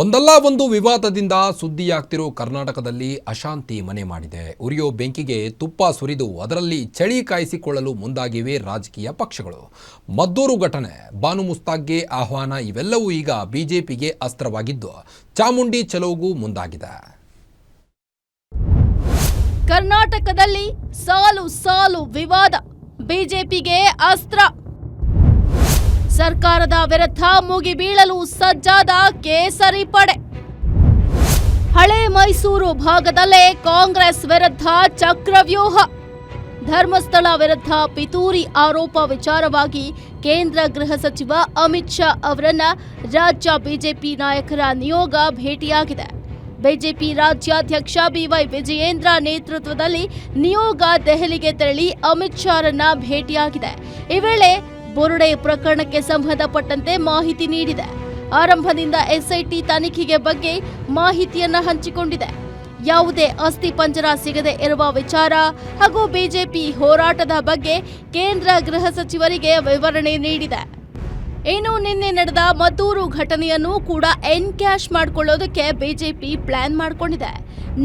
ಒಂದಲ್ಲ ಒಂದು ವಿವಾದದಿಂದ ಸುದ್ದಿಯಾಗ್ತಿರೋ ಕರ್ನಾಟಕದಲ್ಲಿ ಅಶಾಂತಿ ಮನೆ ಮಾಡಿದೆ. ಉರಿಯೋ ಬೆಂಕಿಗೆ ತುಪ್ಪ ಸುರಿದು ಅದರಲ್ಲಿ ಚಳಿ ಕಾಯಿಸಿಕೊಳ್ಳಲು ಮುಂದಾಗಿವೆ ರಾಜಕೀಯ ಪಕ್ಷಗಳು. ಮದ್ದೂರು ಘಟನೆ, ಬಾನು ಮುಸ್ತಾಕ್ಗೆ ಆಹ್ವಾನ, ಇವೆಲ್ಲವೂ ಈಗ ಬಿಜೆಪಿಗೆ ಅಸ್ತ್ರವಾಗಿದ್ದು, ಚಾಮುಂಡಿ ಚಲೋಗೂ ಮುಂದಾಗಿದೆ. ಕರ್ನಾಟಕದಲ್ಲಿ ಸಾಲು ಸಾಲು ವಿವಾದ. ಬಿಜೆಪಿಗೆ ಅಸ್ತ್ರ. ಸರ್ಕಾರದ ವಿರುದ್ಧ ಮುಗಿಬೀಳಲು ಸಜ್ಜಾದ ಕೇಸರಿ ಪಡೆ. ಹಳೆ ಮೈಸೂರು ಭಾಗದಲ್ಲೇ ಕಾಂಗ್ರೆಸ್ ವಿರುದ್ಧ ಚಕ್ರವ್ಯೂಹ. ಧರ್ಮಸ್ಥಳ ವಿರುದ್ಧ ಪಿತೂರಿ ಆರೋಪ ವಿಚಾರವಾಗಿ ಕೇಂದ್ರ ಗೃಹ ಸಚಿವ ಅಮಿತ್ ಶಾ ಅವರನ್ನ ರಾಜ್ಯ ಬಿಜೆಪಿ ನಾಯಕರ ನಿಯೋಗ ಭೇಟಿಯಾಗಿದೆ. ಬಿಜೆಪಿ ರಾಜ್ಯಾಧ್ಯಕ್ಷ ಬಿವೈ ವಿಜಯೇಂದ್ರ ನೇತೃತ್ವದಲ್ಲಿ ನಿಯೋಗ ದೆಹಲಿಗೆ ತೆರಳಿ ಅಮಿತ್ ಶಾರನ್ನ ಭೇಟಿಯಾಗಿದೆ. ಈ ವೇಳೆ ಬುರುಡೆ ಪ್ರಕರಣಕ್ಕೆ ಸಂಬಂಧಪಟ್ಟಂತೆ ಮಾಹಿತಿ ನೀಡಿದೆ. ಆರಂಭದಿಂದ ಎಸ್ಐಟಿ ತನಿಖೆಗೆ ಬಗ್ಗೆ ಮಾಹಿತಿಯನ್ನ ಹಂಚಿಕೊಂಡಿದೆ. ಯಾವುದೇ ಅಸ್ಥಿ ಪಂಜರ ಸಿಗದೆ ಇರುವ ವಿಚಾರ ಹಾಗೂ ಬಿಜೆಪಿ ಹೋರಾಟದ ಬಗ್ಗೆ ಕೇಂದ್ರ ಗೃಹ ಸಚಿವರಿಗೆ ವಿವರಣೆ ನೀಡಿದೆ. ಇನ್ನು ನಿನ್ನೆ ನಡೆದ ಮದ್ದೂರು ಘಟನೆಯನ್ನು ಕೂಡ ಎನ್ ಕ್ಯಾಶ್ ಮಾಡಿಕೊಳ್ಳೋದಕ್ಕೆ ಬಿಜೆಪಿ ಪ್ಲಾನ್ ಮಾಡಿಕೊಂಡಿದೆ.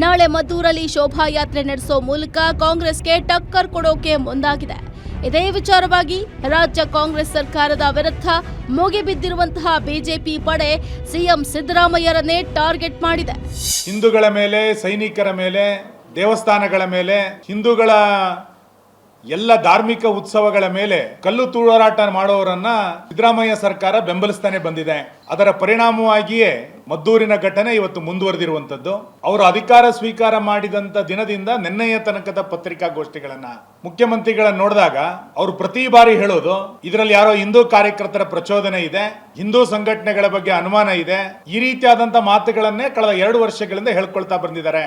ನಾಳೆ ಮದ್ದೂರಲ್ಲಿ ಶೋಭಾಯಾತ್ರೆ ನಡೆಸೋ ಮೂಲಕ ಕಾಂಗ್ರೆಸ್ಗೆ ಟಕ್ಕರ್ ಕೊಡೋಕೆ ಮುಂದಾಗಿದೆ. ಇದೇ ವಿಚಾರವಾಗಿ ರಾಜ್ಯ ಕಾಂಗ್ರೆಸ್ ಸರ್ಕಾರದ ವಿರುದ್ಧ ಮುಗಿಬಿದ್ದಿರುವಂತಹ ಬಿಜೆಪಿ ಪಡೆ ಸಿಎಂ ಸಿದ್ದರಾಮಯ್ಯರನ್ನೇ ಟಾರ್ಗೆಟ್ ಮಾಡಿದೆ. ಹಿಂದೂಗಳ ಮೇಲೆ, ಸೈನಿಕರ ಮೇಲೆ, ದೇವಸ್ಥಾನಗಳ ಮೇಲೆ, ಹಿಂದೂಗಳ ಎಲ್ಲ ಧಾರ್ಮಿಕ ಉತ್ಸವಗಳ ಮೇಲೆ ಕಲ್ಲು ತೂರಾಟ ಮಾಡುವವರನ್ನ ಸಿದ್ದರಾಮಯ್ಯ ಸರ್ಕಾರ ಬೆಂಬಲಿಸ್ತಾನೆ ಬಂದಿದೆ. ಅದರ ಪರಿಣಾಮವಾಗಿಯೇ ಮದ್ದೂರಿನ ಘಟನೆ ಇವತ್ತು ಮುಂದುವರೆದಿರುವಂತದ್ದು ಅವರು ಅಧಿಕಾರ ಸ್ವೀಕಾರ ಮಾಡಿದಂತ ದಿನದಿಂದ ನಿನ್ನೆಯ ತನಕದ ಪತ್ರಿಕಾಗೋಷ್ಠಿಗಳನ್ನ, ಮುಖ್ಯಮಂತ್ರಿಗಳನ್ನ ನೋಡಿದಾಗ ಅವರು ಪ್ರತಿ ಬಾರಿ ಹೇಳೋದು, ಇದರಲ್ಲಿ ಯಾರೋ ಹಿಂದೂ ಕಾರ್ಯಕರ್ತರ ಪ್ರಚೋದನೆ ಇದೆ, ಹಿಂದೂ ಸಂಘಟನೆಗಳ ಬಗ್ಗೆ ಅನುಮಾನ ಇದೆ, ಈ ರೀತಿಯಾದಂಥ ಮಾತುಗಳನ್ನೇ ಕಳೆದ ಎರಡು ವರ್ಷಗಳಿಂದ ಹೇಳ್ಕೊಳ್ತಾ ಬಂದಿದ್ದಾರೆ.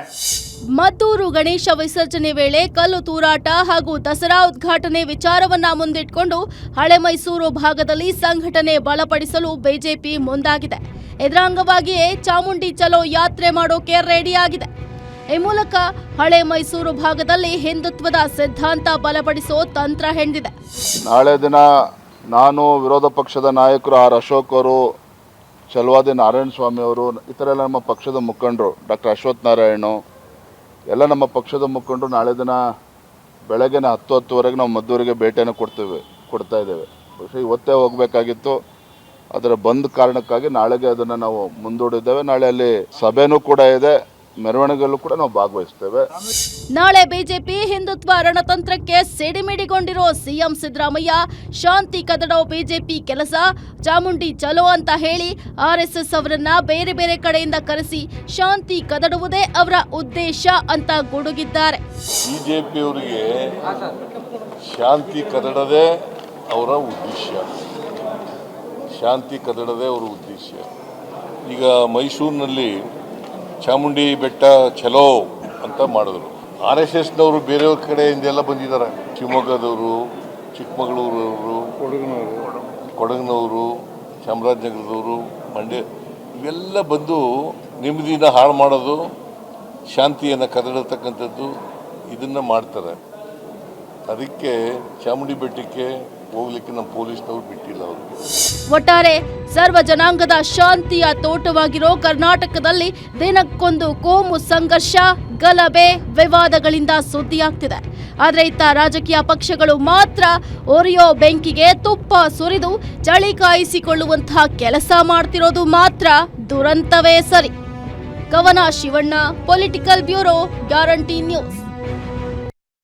ಮದ್ದೂರು ಗಣೇಶ ವಿಸರ್ಜನೆ ವೇಳೆ ಕಲ್ಲು ತೂರಾಟ ಹಾಗೂ ದಸರಾ ಉದ್ಘಾಟನೆ ವಿಚಾರವನ್ನ ಮುಂದಿಟ್ಕೊಂಡು ಹಳೆ ಮೈಸೂರು ಭಾಗದಲ್ಲಿ ಸಂಘಟನೆ ಬಲಪಡಿಸಲು ಬಿಜೆಪಿ ಮುಂದಾಗಿದೆ ಇದರ ಅಂಗವಾಗಿಯೇ ಚಾಮುಂಡಿ ಚಲೋ ಯಾತ್ರೆ ಮಾಡೋಕೆ ರೆಡಿಯಾಗಿದೆ. ಈ ಮೂಲಕ ಹಳೆ ಮೈಸೂರು ಭಾಗದಲ್ಲಿ ಹಿಂದುತ್ವದ ಸಿದ್ಧಾಂತ ಬಲಪಡಿಸೋ ತಂತ್ರ ಹೆಣೆದಿದೆ. ನಾಳೆ ದಿನ ನಾನು ವಿರೋಧ ಪಕ್ಷದ ನಾಯಕರು ಆರ್ ಅಶೋಕ್ ಅವರು ಚಲವಾದಿ ನಾರಾಯಣ ಸ್ವಾಮಿ ಅವರು ಇತರ ಎಲ್ಲ ನಮ್ಮ ಪಕ್ಷದ ಮುಖಂಡರು, ಡಾಕ್ಟರ್ ಅಶ್ವಥ್ ನಾರಾಯಣ, ಎಲ್ಲ ನಮ್ಮ ಪಕ್ಷದ ಮುಖಂಡರು ನಾಳೆ ದಿನ ಬೆಳಗ್ಗೆನ ಹತ್ತು ಹತ್ತುವರೆಗೆ ನಾವು ಮದ್ದೂರಿಗೆ ಭೇಟಿಯನ್ನು ಕೊಡ್ತೇವೆ, ಕೊಡ್ತಾ ಇದ್ದೇವೆ. ಇವತ್ತೇ ಹೋಗಬೇಕಾಗಿತ್ತು. ಅದರ ಬಂದ್ ಕಾರಣಕ್ಕಾಗಿ ನಾಳೆಗೆ ಅದನ್ನು ನಾವು ಮುಂದೂಡಿದ್ದೇವೆ. ನಾಳೆ ಅಲ್ಲಿ ಸಭೆನೂ ಕೂಡ ಇದೆ ಮೆರವಣಿಗೆಯಲ್ಲೂ ಕೂಡ ನಾವು ಭಾಗವಹಿಸ್ತೇವೆ ನಾಳೆ ಬಿಜೆಪಿ ಹಿಂದುತ್ವ ರಣತಂತ್ರಕ್ಕೆ ಸಿಡಿಮಿಡಿಗೊಂಡಿರೋ ಸಿಎಂ ಸಿದ್ದರಾಮಯ್ಯ ಶಾಂತಿ ಕದಡೋ ಬಿಜೆಪಿ ಕೆಲಸ ಚಾಮುಂಡಿ ಚಲೋ ಅಂತ ಹೇಳಿ ಆರ್ಎಸ್ಎಸ್ ಅವರನ್ನ ಬೇರೆ ಬೇರೆ ಕಡೆಯಿಂದ ಕರೆಸಿ ಶಾಂತಿ ಕದಡುವುದೇ ಅವರ ಉದ್ದೇಶ ಅಂತ ಗುಡುಗಿದ್ದಾರೆ. ಬಿಜೆಪಿಯವರಿಗೆ ಶಾಂತಿ ಕದಡದೇ ಅವರ ಉದ್ದೇಶ. ಶಾಂತಿ ಕದಡದೇ ಅವರ ಉದ್ದೇಶ. ಈಗ ಮೈಸೂರಿನಲ್ಲಿ ಚಾಮುಂಡಿ ಬೆಟ್ಟ ಚಲೋ ಅಂತ ಮಾಡಿದ್ರು. ಆರ್ ಎಸ್ ಎಸ್ನವರು ಬೇರೆಯವ್ರ ಕಡೆಯಿಂದೆಲ್ಲ ಬಂದಿದ್ದಾರೆ ಶಿವಮೊಗ್ಗದವರು, ಚಿಕ್ಕಮಗಳೂರವರು, ಕೊಡಗಿನವರು ಕೊಡಗಿನವರು ಚಾಮರಾಜನಗರದವರು, ಮಂಡ್ಯ ಇವೆಲ್ಲ ಬಂದು ನೆಮ್ಮದಿನ ಹಾಳು ಮಾಡೋದು, ಶಾಂತಿಯನ್ನು ಕದಡತಕ್ಕಂಥದ್ದು ಇದನ್ನು ಮಾಡ್ತಾರೆ. ಅದಕ್ಕೆ ಚಾಮುಂಡಿ ಬೆಟ್ಟಕ್ಕೆ ಹೋಗ್ಲಿಕ್ಕೆ ನಮ್ಮ ಪೊಲೀಸ್ನವ್ರು ಬಿಟ್ಟಿಲ್ಲ ಒಟ್ಟಾರೆ ಸರ್ವ ಜನಾಂಗದ ಶಾಂತಿಯ ತೋಟವಾಗಿರೋ ಕರ್ನಾಟಕದಲ್ಲಿ ದಿನಕ್ಕೊಂದು ಕೋಮು ಸಂಘರ್ಷ, ಗಲಭೆ, ವಿವಾದಗಳಿಂದ ಸುದ್ದಿಯಾಗ್ತಿದೆ. ಆದರೆ ಇತ್ತ ರಾಜಕೀಯ ಪಕ್ಷಗಳು ಮಾತ್ರ ಒರಿಯೋ ಬೆಂಕಿಗೆ ತುಪ್ಪ ಸುರಿದು ಚಳಿ ಕಾಯಿಸಿಕೊಳ್ಳುವಂತಹ ಕೆಲಸ ಮಾಡ್ತಿರೋದು ಮಾತ್ರ ದುರಂತವೇ ಸರಿ. Kavana Shivanna political bureau guarantee news